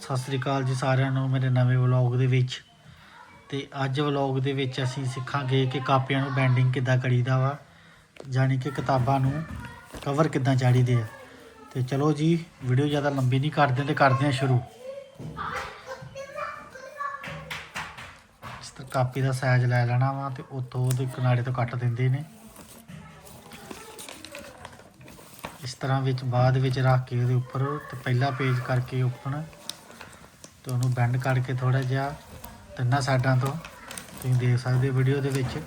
ਸਤਿ ਸ੍ਰੀ ਅਕਾਲ ਜੀ ਸਾਰਿਆਂ ਨੂੰ ਮੇਰੇ ਨਵੇਂ ਵਲੌਗ ਦੇ ਵਿੱਚ। ਤੇ ਅੱਜ ਵਲੌਗ ਦੇ ਵਿੱਚ ਅਸੀਂ ਸਿੱਖਾਂਗੇ ਕਿ ਕਾਪੀਆਂ ਨੂੰ ਬੈਂਡਿੰਗ ਕਿੱਦਾਂ ਕਰੀਦਾ ਵਾ, ਯਾਨੀ ਕਿ ਕਿਤਾਬਾਂ ਨੂੰ ਕਵਰ ਕਿੱਦਾਂ ਚਾੜੀਦੇ ਆ। ਤੇ ਚਲੋ ਜੀ ਵੀਡੀਓ ਜ਼ਿਆਦਾ ਲੰਬੀ ਨਹੀਂ ਕਰਦੇ ਤੇ ਕਰਦੇ ਆ ਸ਼ੁਰੂ। ਇਸ ਤਰ੍ਹਾਂ ਕਾਪੀ ਦਾ ਸਾਈਜ਼ ਲੈ ਲੈਣਾ ਵਾ ਤੇ ਉਤੋਂ ਉਹਦੇ ਕਿਨਾਰੇ ਤੋਂ ਕੱਟ ਦਿੰਦੇ ਨੇ। ਇਸ ਤਰ੍ਹਾਂ ਵਿੱਚ ਬਾਅਦ ਵਿੱਚ ਰੱਖ ਕੇ ਉਹਦੇ ਉੱਪਰ ਤੇ ਪਹਿਲਾ ਪੇਜ ਕਰਕੇ ਓਪਨ ਤੇ ਉਹਨੂੰ ਬੈਂਡ ਕਰਕੇ ਥੋੜਾ ਜਿਹਾ ਤਿੰਨਾਂ ਸਾਈਡਾਂ ਤੋਂ ਤੁਸੀਂ ਦੇਖ ਸਕਦੇ ਹੋ ਵੀਡੀਓ ਦੇ ਵਿੱਚ।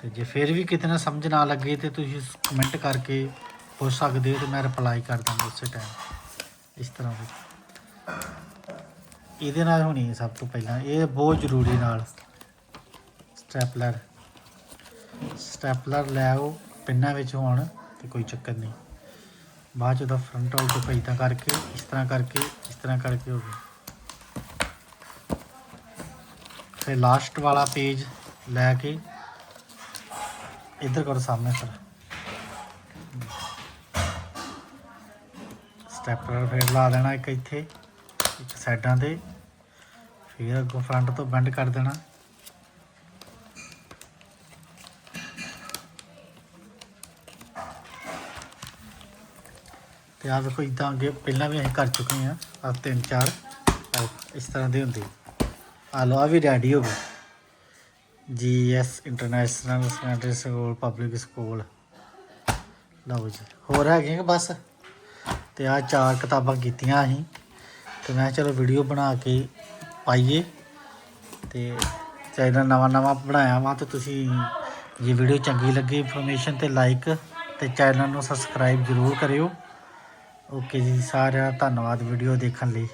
ਤੇ ਜੇ ਫਿਰ ਵੀ ਕਿਤੇ ਨਾ ਸਮਝ ਨਾ ਲੱਗੇ ਤੇ ਤੁਸੀਂ ਕਮੈਂਟ ਕਰਕੇ ਪੁੱਛ ਸਕਦੇ ਹੋ ਤੇ ਮੈਂ ਰਿਪਲਾਈ ਕਰ ਦਾਂਗਾ ਉਸੇ ਟਾਈਮ ਇਸ ਤਰ੍ਹਾਂ ਦੀ ਇਹਦੇ ਨਾਲ ਹੋਣੀ ਹੈ ਸਭ ਤੋਂ ਪਹਿਲਾਂ। ਇਹ ਬਹੁਤ ਜ਼ਰੂਰੀ ਨਾਲ। ਸਟੈਪਲਰ ਸਟੈਪਲਰ ਲੈ ਆਓ, ਪਿੰਨਾਂ ਵਿੱਚ ਹੋਣ ਤੇ ਕੋਈ ਚੱਕਰ ਨਹੀਂ। ਬਾਅਦ ਚ ਉਹਦਾ ਫਰੰਟ ਵਾਲ ਤੋਂ ਇਦਾਂ ਕਰਕੇ, ਇਸ ਤਰ੍ਹਾਂ ਕਰਕੇ, ਇਸ ਤਰ੍ਹਾਂ ਕਰਕੇ ਹੋ ਗਿਆ ਫਿਰ ਲਾਸਟ ਵਾਲਾ ਪੇਜ ਲੈ ਕੇ, ਇੱਧਰ ਕਰੋ ਸਾਹਮਣੇ ਸਰ ਸਟੈਪਲਰ ਫਿਰ ਲਾ ਦੇਣਾ ਇੱਕ ਇੱਥੇ, ਇੱਕ ਸਾਈਡਾਂ ਤੇ ਫਿਰ ਅੱਗੋਂ ਫਰੰਟ ਤੋਂ ਬੈਂਡ ਕਰ ਦੇਣਾ। ਤੇ ਆ ਵੇਖੋ ਇਦਾਂ ਅੱਗੇ ਪਹਿਲਾਂ ਵੀ ਅਸੀਂ ਕਰ ਚੁੱਕੇ ਹਾਂ ਆ ਤਿੰਨ ਚਾਰ ਇਸ ਤਰ੍ਹਾਂ ਦੇ ਹੁੰਦੇ। ਆ ਲੋ ਆ ਵੀ ਰੈਡੀ ਹੋ ਗਏ। G S international secondary school public school ਲਓ ਜੀ, ਹੋਰ ਹੈਗੇ ਕਿ ਬਸ? ਤੇ ਆ ਚਾਰ ਕਿਤਾਬਾਂ ਕੀਤੀਆਂ ਅਸੀਂ। ਤੇ ਮੈਂ ਚਲੋ ਵੀਡੀਓ ਬਣਾ ਕੇ ਪਾਈਏ। ਤੇ ਚੈਨਲ ਨਵਾਂ ਨਵਾਂ ਬਣਾਇਆ ਵਾ, ਤੇ ਤੁਸੀਂ ਜੇ ਵੀਡੀਓ ਚੰਗੀ ਲੱਗੀ ਇਨਫੋਰਮੇਸ਼ਨ ਤੇ ਲਾਈਕ ਤੇ ਚੈਨਲ ਨੂੰ ਸਬਸਕ੍ਰਾਈਬ ਜ਼ਰੂਰ ਕਰਿਓ। ਓਕੇ ਜੀ ਸਾਰਿਆਂ ਦਾ ਧੰਨਵਾਦ ਵੀਡੀਓ ਦੇਖਣ ਲਈ।